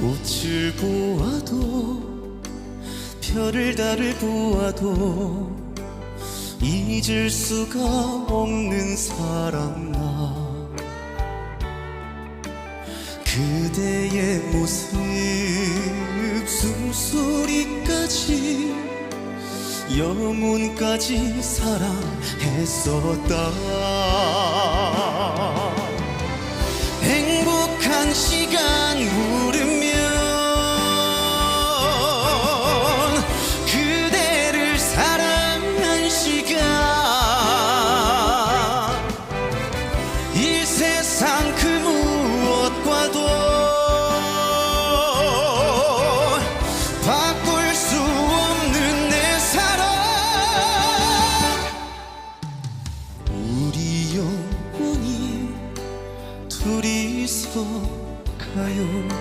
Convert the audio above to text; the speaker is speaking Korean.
꽃을 보아도 별을 달을 보아도 잊을 수가 없는 사람 나. 그대의 모습 숨소리까지 영혼까지 사랑했었다. 행복한 시간 세상 그 무엇과도 바꿀 수 없는 내 사랑. 우리 영원히 둘이서 가요.